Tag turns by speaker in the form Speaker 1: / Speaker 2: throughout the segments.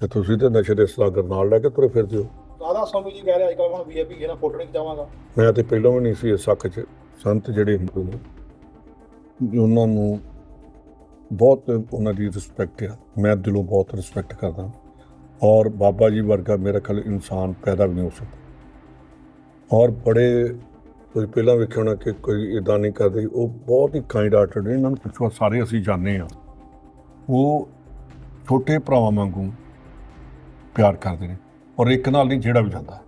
Speaker 1: ਤੇ ਤੁਸੀਂ ਤੇ ਨਸ਼ੇ ਦੇ ਸਲਾਗਰ ਨਾਲ ਲੈ ਕੇ ਤੁਰੇ ਫਿਰਦੇ ਹੋ।
Speaker 2: ਰਾਧਾ ਸਵਾਮੀ ਜੀ ਕਹਿ ਰਹੇ ਅੱਜ ਕੱਲ੍ਹ ਹੁਣ ਵੀਆਈਪੀ ਇਹਨਾਂ ਫੋਟੋ ਨਹੀਂ ਖਿਚਾਵਾਂਗਾ
Speaker 1: ਮੈਂ ਤੇ ਪਹਿਲਾਂ ਵੀ ਨਹੀਂ ਸੀ ਇਸ ਸੱਖ 'ਚ ਸੰਤ ਜਿਹੜੇ ਹਿੰਦੂ ਨੇ ਵੀ ਉਹਨਾਂ ਨੂੰ ਬਹੁਤ ਉਹਨਾਂ ਦੀ ਰਿਸਪੈਕਟ ਆ। ਮੈਂ ਦਿਲੋਂ ਬਹੁਤ ਰਿਸਪੈਕਟ ਕਰਦਾ ਔਰ ਬਾਬਾ ਜੀ ਵਰਗਾ ਮੇਰਾ ਖਿਆਲ ਇਨਸਾਨ ਪੈਦਾ ਵੀ ਨਹੀਂ ਹੋ ਸਕਦਾ। ਔਰ ਬੜੇ ਤੁਸੀਂ ਪਹਿਲਾਂ ਵੇਖਿਆ ਹੋਣਾ ਕਿ ਕੋਈ ਇਦਾਂ ਨਹੀਂ ਕਰਦੇ ਉਹ ਬਹੁਤ ਹੀ ਕਾਈਂਡ ਹਾਰਟਡ ਨੇ। ਇਹਨਾਂ ਨੂੰ ਪੁੱਛੋ ਸਾਰੇ ਅਸੀਂ ਜਾਣਦੇ ਆ। ਉਹ ਛੋਟੇ ਭਰਾਵਾਂ ਵਾਂਗੂ ਪਿਆਰ ਕਰਦੇ ਨੇ ਔਰ ਇੱਕ ਨਾਲ ਨਹੀਂ ਜਿਹੜਾ ਵੀ ਜਾਂਦਾ।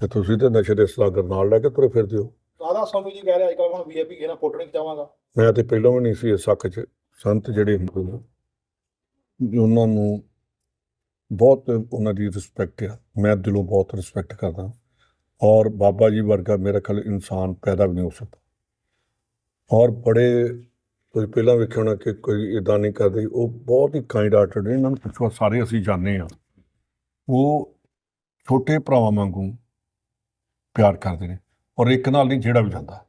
Speaker 1: ਤੇ ਤੁਸੀਂ ਤੇ ਨਸ਼ੇ ਦੇ ਸਲਾਗਰ ਨਾਲ ਲੈ ਕੇ ਤੁਰੇ ਫਿਰਦੇ ਹੋ।
Speaker 2: ਰਾਧਾ ਸਵਾਮੀ ਜੀ ਕਹਿ ਰਹੇ ਅੱਜ ਕੱਲ੍ਹ ਹੁਣ ਵੀਆਈਪੀ ਇਹਨਾਂ ਫੋਟੋ ਨਹੀਂ ਖਿਚਾਵਾਂਗਾ
Speaker 1: ਮੈਂ ਤੇ ਪਹਿਲਾਂ ਵੀ ਨਹੀਂ ਸੀ ਇਸ ਸੱਖ 'ਚ। ਸੰਤ ਜਿਹੜੇ ਹਿੰਦੂ ਨੇ ਉਹਨਾਂ ਨੂੰ ਬਹੁਤ ਉਹਨਾਂ ਦੀ ਰਿਸਪੈਕਟ ਆ। ਮੈਂ ਦਿਲੋਂ ਬਹੁਤ ਰਿਸਪੈਕਟ ਕਰਦਾ। ਔਰ ਬਾਬਾ ਜੀ ਵਰਗਾ ਮੇਰਾ ਖਿਆਲ ਇਨਸਾਨ ਪੈਦਾ ਵੀ ਨਹੀਂ ਹੋ ਸਕਦਾ। ਔਰ ਬੜੇ ਤੁਸੀਂ ਪਹਿਲਾਂ ਵੇਖਿਆ ਹੋਣਾ ਕਿ ਕੋਈ ਇਦਾਂ ਨਹੀਂ ਕਰਦੇ। ਉਹ ਬਹੁਤ ਹੀ ਕਾਈਂਡ ਹਾਰਟਡ ਨੇ। ਇਹਨਾਂ ਨੂੰ ਪੁੱਛੋ ਸਾਰੇ ਅਸੀਂ ਜਾਣਦੇ ਆ। ਉਹ ਛੋਟੇ ਭਰਾਵਾਂ ਵਾਂਗੂ ਪਿਆਰ ਕਰਦੇ ਨੇ ਔਰ ਇੱਕ ਨਾਲ ਨਹੀਂ ਜਿਹੜਾ ਵੀ ਜਾਂਦਾ।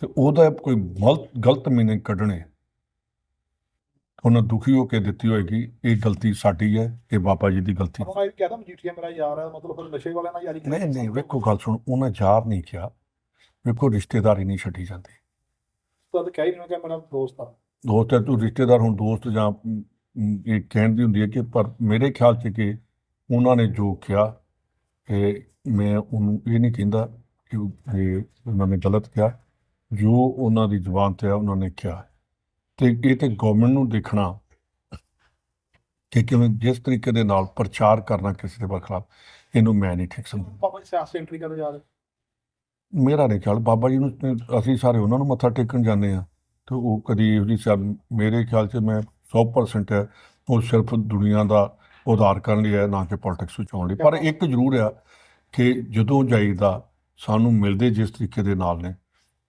Speaker 1: ਤੇ ਉਹਦਾ ਕੋਈ ਗਲਤ ਗਲਤ ਮੀਨਿੰਗ ਕੱਢਣੇ ਉਹਨਾਂ ਦੁਖੀ ਹੋ ਕੇ ਦਿੱਤੀ ਹੋਏਗੀ ਇਹ ਗਲਤੀ ਸਾਡੀ ਹੈ ਇਹ ਬਾਬਾ ਜੀ ਦੀ ਗਲਤੀ।
Speaker 2: ਉਹਨਾਂ ਇਹ ਕਹਿਦਾ ਮਜੀਠੀਆ ਮੇਰਾ ਯਾਰ ਹੈ ਮਤਲਬ ਫਿਰ ਨਸ਼ੇ ਵਾਲਿਆਂ ਨਾਲ ਯਾਰੀ ਕੀਤੀ।
Speaker 1: ਨਹੀਂ ਨਹੀਂ ਵੇਖੋ ਗੱਲ ਸੁਣ ਉਹਨਾਂ ਯਾਰ ਨਹੀਂ ਕਿਹਾ ਵੇਖੋ ਰਿਸ਼ਤੇਦਾਰੀ ਨਹੀਂ ਛੱਡੀ ਜਾਂਦੀ।
Speaker 2: ਤਾਂ ਤਾਂ ਕਹਿ ਹੀ ਨਹੀਂ ਕਿ ਮੇਰਾ ਦੋਸਤ ਆ।
Speaker 1: ਦੋਸਤ ਹੈ ਤੂੰ ਰਿਸ਼ਤੇਦਾਰ ਹੁਣ ਦੋਸਤ ਜਾਂ ਇਹ ਕਹਿਣ ਦੀ ਹੁੰਦੀ ਹੈ ਕਿ ਪਰ ਮੇਰੇ ਖਿਆਲ 'ਚ ਕਿ ਉਹਨਾਂ ਨੇ ਜੋ ਕਿਹਾ ਇਹ ਮੈਂ ਉਹਨੂੰ ਇਹ ਨਹੀਂ ਕਹਿੰਦਾ ਕਿ ਉਹਨਾਂ ਨੇ ਗਲਤ ਕਿਹਾ ਜੋ ਉਹਨਾਂ ਦੀ ਜ਼ੁਬਾਨ ਤੇ ਆ ਉਹਨਾਂ ਨੇ ਕਿਹਾ। ਤੇ ਇਹ ਤੇ ਗਵਰਨਮੈਂਟ ਨੂੰ ਦੇਖਣਾ ਕਿ ਕਿਵੇਂ ਜਿਸ ਤਰੀਕੇ ਦੇ ਨਾਲ ਪ੍ਰਚਾਰ ਕਰਨਾ ਕਿਸੇ ਦੇ ਖਿਲਾਫ ਇਹਨੂੰ ਮੈਂ ਨਹੀਂ ਠੀਕ ਸਮਝਦਾ।
Speaker 2: ਜੀ ਸਿਆਸਤ ਐਂਟਰੀ ਕਰਨ ਜਾ ਰਹੇ
Speaker 1: ਮੇਰਾ ਨਹੀਂ ਖਿਆਲ। ਬਾਬਾ ਜੀ ਨੂੰ ਅਸੀਂ ਸਾਰੇ ਉਹਨਾਂ ਨੂੰ ਮੱਥਾ ਟੇਕਣ ਜਾਂਦੇ ਆ ਤੇ ਉਹ ਕਦੀ ਇਹੋ ਜਿਹੀ ਸਭ ਮੇਰੇ ਖਿਆਲ 'ਚ ਮੈਂ 100% ਹੈ ਉਹ ਸਿਰਫ ਦੁਨੀਆ ਦਾ ਉਧਾਰ ਕਰਨ ਲਈ ਹੈ ਨਾ ਕਿ ਪੋਲਿਟਿਕਸ ਵਿੱਚ ਆਉਣ ਲਈ। ਪਰ ਇੱਕ ਜ਼ਰੂਰ ਆ ਕਿ ਜਦੋਂ ਜਾਈਦਾ ਸਾਨੂੰ ਮਿਲਦੇ ਜਿਸ ਤਰੀਕੇ ਦੇ ਨਾਲ ਨੇ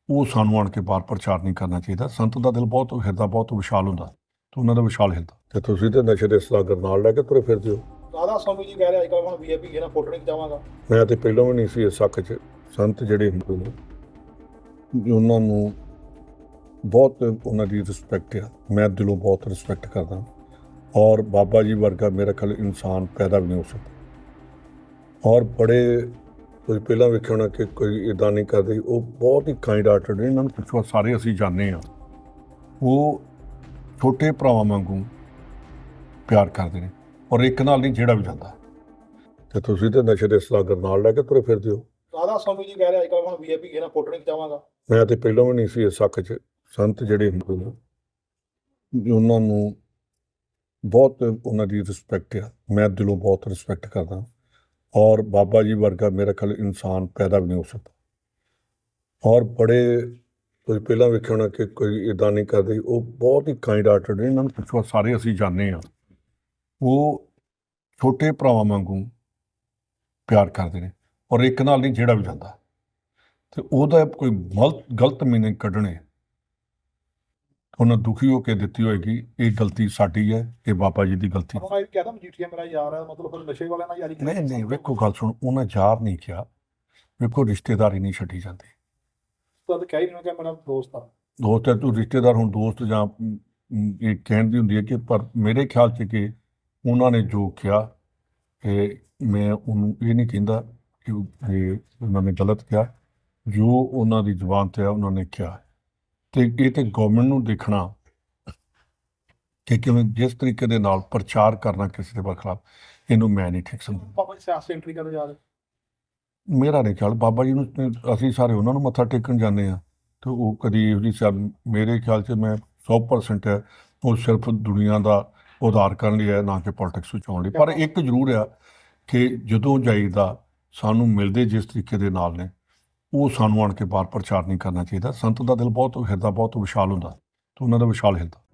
Speaker 1: ਉਹ ਸਾਨੂੰ ਆਣ ਕੇ ਬਾਹਰ ਪ੍ਰਚਾਰ ਨਹੀਂ ਕਰਨਾ ਚਾਹੀਦਾ। ਸੰਤ ਦਾ ਦਿਲ ਬਹੁਤ ਹਿਰਦਾ ਬਹੁਤ ਵਿਸ਼ਾਲ ਹੁੰਦਾ ਤੇ ਉਹਨਾਂ ਦਾ ਵਿਸ਼ਾਲ ਹਿਰਦਾ। ਤੇ ਤੁਸੀਂ ਤੇ ਨਸ਼ੇ ਦੇ ਸਲਾਗਰ ਨਾਲ ਲੈ ਕੇ ਤੁਰੇ ਫਿਰਦੇ ਹੋ।
Speaker 2: ਰਾਧਾ ਸਵਾਮੀ ਜੀ ਕਹਿ ਰਹੇ ਅੱਜ ਕੱਲ੍ਹ ਹੁਣ ਵੀਆਈਪੀ ਇਹਨਾਂ ਫੋਟੋ ਨਹੀਂ ਖਿਚਾਵਾਂਗਾ।
Speaker 1: ਮੈਂ ਤੇ ਪਹਿਲਾਂ ਵੀ ਨਹੀਂ ਸੀ ਇਸ ਸੱਖ 'ਚ। ਸੰਤ ਜਿਹੜੇ ਹਿੰਦੂ ਨੇ ਉਹਨਾਂ ਨੂੰ ਬਹੁਤ ਉਹਨਾਂ ਦੀ ਰਿਸਪੈਕਟ ਆ। ਮੈਂ ਦਿਲੋਂ ਬਹੁਤ ਰਿਸਪੈਕਟ ਕਰਦਾ। ਔਰ ਬਾਬਾ ਜੀ ਵਰਗਾ ਮੇਰਾ ਖਿਆਲ ਇਨਸਾਨ ਪੈਦਾ ਵੀ ਨਹੀਂ ਹੋ ਸਕਦਾ। ਔਰ ਬੜੇ ਤੁਸੀਂ ਪਹਿਲਾਂ ਵੇਖਿਆ ਹੋਣਾ ਕਿ ਕੋਈ ਇਦਾਂ ਨਹੀਂ ਕਰਦੇ ਉਹ ਬਹੁਤ ਹੀ ਕਾਈਂਡ ਹਾਰਟਡ ਨੇ। ਇਹਨਾਂ ਨੂੰ ਪੁੱਛੋ ਸਾਰੇ ਅਸੀਂ ਜਾਣਦੇ ਆ ਉਹ ਛੋਟੇ ਭਰਾਵਾਂ ਵਾਂਗੂ ਪਿਆਰ ਕਰਦੇ ਨੇ ਔਰ ਇੱਕ ਨਾਲ ਨਹੀਂ ਜਿਹੜਾ ਵੀ ਜਾਂਦਾ। ਤੇ ਤੁਸੀਂ ਤੇ ਨਸ਼ੇ ਦੇ ਸਲਾਗਰ ਨਾਲ ਲੈ ਕੇ ਤੁਰੇ ਫਿਰਦੇ ਹੋ।
Speaker 2: ਰਾਧਾ ਸਵਾਮੀ ਜੀ ਕਹਿ ਰਹੇ ਅੱਜ ਕੱਲ੍ਹ ਹੁਣ ਵੀਆਈਪੀ ਇਹਨਾਂ ਫੋਟੋ ਖਿਚਾਵਾਂਗਾ
Speaker 1: ਮੈਂ ਤੇ ਪਹਿਲਾਂ ਵੀ ਨਹੀਂ ਸੀ ਇਸ ਸੱਖ 'ਚ। ਸੰਤ ਜਿਹੜੇ ਹਿੰਦੂ ਨੇ ਉਹਨਾਂ ਨੂੰ ਬਹੁਤ ਉਹਨਾਂ ਦੀ ਰਿਸਪੈਕਟ ਆ। ਮੈਂ ਦਿਲੋਂ ਬਹੁਤ ਰਿਸਪੈਕਟ ਕਰਦਾ ਔਰ ਬਾਬਾ ਜੀ ਵਰਗਾ ਮੇਰਾ ਖਿਆਲ ਇਨਸਾਨ ਪੈਦਾ ਵੀ ਨਹੀਂ ਹੋ ਸਕਦਾ। ਔਰ ਬੜੇ ਤੁਸੀਂ ਪਹਿਲਾਂ ਵੇਖਿਆ ਹੋਣਾ ਕਿ ਕੋਈ ਇਦਾਂ ਨਹੀਂ ਕਰਦੇ। ਉਹ ਬਹੁਤ ਹੀ ਕਾਈਂਡ ਹਾਰਟਡ ਨੇ। ਇਹਨਾਂ ਨੂੰ ਪੁੱਛੋ, ਸਾਰੇ ਅਸੀਂ ਜਾਣਦੇ ਆ ਉਹ ਛੋਟੇ ਭਰਾਵਾਂ ਵਾਂਗੂ ਪਿਆਰ ਕਰਦੇ ਨੇ। ਔਰ ਇੱਕ ਨਾਲ ਨਹੀਂ, ਜਿਹੜਾ ਵੀ ਜਾਂਦਾ। ਤੇ ਉਹਦਾ ਕੋਈ ਗਲਤ ਗਲਤ ਮੀਨਿੰਗ ਕੱਢਣੇ ਉਹਨਾਂ ਦੁਖੀ ਹੋ ਕੇ ਦਿੱਤੀ ਹੋਏਗੀ ਇਹ ਗਲਤੀ ਸਾਡੀ ਹੈ ਇਹ ਬਾਬਾ ਜੀ ਦੀ ਗਲਤੀ।
Speaker 2: ਉਹਨਾਂ ਇਹ ਕਹਿਦਾ ਮਜੀਠੀਆ ਮੇਰਾ ਯਾਰ ਹੈ ਮਤਲਬ ਫਿਰ ਨਸ਼ੇ ਵਾਲਿਆਂ ਨਾਲ ਯਾਰੀ।
Speaker 1: ਨਹੀਂ ਨਹੀਂ ਵੇਖੋ ਗੱਲ ਸੁਣ ਉਹਨਾਂ ਯਾਰ ਨਹੀਂ ਕਿਹਾ ਵੇਖੋ ਰਿਸ਼ਤੇਦਾਰੀ ਨਹੀਂ ਛੱਡੀ ਜਾਂਦੀ।
Speaker 2: ਤਾਂ ਤਾਂ ਕਹਿ ਹੀ ਨਹੀਂ ਕਿ ਮੇਰਾ ਦੋਸਤ ਆ।
Speaker 1: ਦੋਸਤ ਹੈ ਤੂੰ ਰਿਸ਼ਤੇਦਾਰ ਹੁਣ ਦੋਸਤ ਜਾਂ ਇਹ ਕਹਿਣ ਦੀ ਹੁੰਦੀ ਹੈ ਕਿ ਪਰ ਮੇਰੇ ਖਿਆਲ 'ਚ ਕਿ ਉਹਨਾਂ ਨੇ ਜੋ ਕਿਹਾ ਇਹ ਮੈਂ ਉਹਨੂੰ ਇਹ ਨਹੀਂ ਕਹਿੰਦਾ ਕਿ ਉਹਨਾਂ ਨੇ ਗਲਤ ਕਿਹਾ ਜੋ ਉਹਨਾਂ ਦੀ ਜ਼ੁਬਾਨ ਤੇ ਆ ਉਹਨਾਂ ਨੇ ਕਿਹਾ ਤੇ ਇਹ ਤੇ ਗਵਰਨਮੈਂਟ ਨੂੰ ਦੇਖਣਾ ਕਿ ਕਿਵੇਂ ਜਿਸ ਤਰੀਕੇ ਦੇ ਨਾਲ ਪ੍ਰਚਾਰ ਕਰਨਾ ਕਿਸੇ ਦੇ ਖਿਲਾਫ ਇਹਨੂੰ ਮੈਂ ਨਹੀਂ ਠੀਕ ਸਮਝਦਾ।
Speaker 2: ਪਾਪਾ ਜੀ ਸਿਆਸਤ ਐਂਟਰੀ ਕਰਨ ਜਾ ਰਹੇ
Speaker 1: ਮੇਰਾ ਨਹੀਂ ਖਿਆਲ ਬਾਬਾ ਜੀ ਨੂੰ ਅਸੀਂ ਸਾਰੇ ਉਹਨਾਂ ਨੂੰ ਮੱਥਾ ਟੇਕਣ ਜਾਂਦੇ ਆ ਤੇ ਉਹ ਕਦੀ ਜਿਹੀ ਸਭ ਮੇਰੇ ਖਿਆਲ 'ਚ ਮੈਂ 100% ਹੈ ਉਹ ਸਿਰਫ ਦੁਨੀਆ ਦਾ ਉਧਾਰ ਕਰਨ ਲਈ ਹੈ ਨਾ ਕਿ ਪੋਲਿਟਿਕਸ ਵਿੱਚ ਆਉਣ ਲਈ। ਪਰ ਇੱਕ ਜ਼ਰੂਰ ਆ ਕਿ ਜਦੋਂ ਜਾਈਦਾ ਸਾਨੂੰ ਮਿਲਦੇ ਜਿਸ ਤਰੀਕੇ ਦੇ ਨਾਲ ਨੇ ਉਹ ਸਾਨੂੰ ਆਣ ਕੇ ਬਾਹਰ ਪ੍ਰਚਾਰ ਨਹੀਂ ਕਰਨਾ ਚਾਹੀਦਾ। ਸੰਤ ਦਾ ਦਿਲ ਬਹੁਤ, ਹਿਰਦਾ ਬਹੁਤ ਵਿਸ਼ਾਲ ਹੁੰਦਾ। ਤੇ ਉਹਨਾਂ ਦਾ ਵਿਸ਼ਾਲ ਹਿਰਦਾ।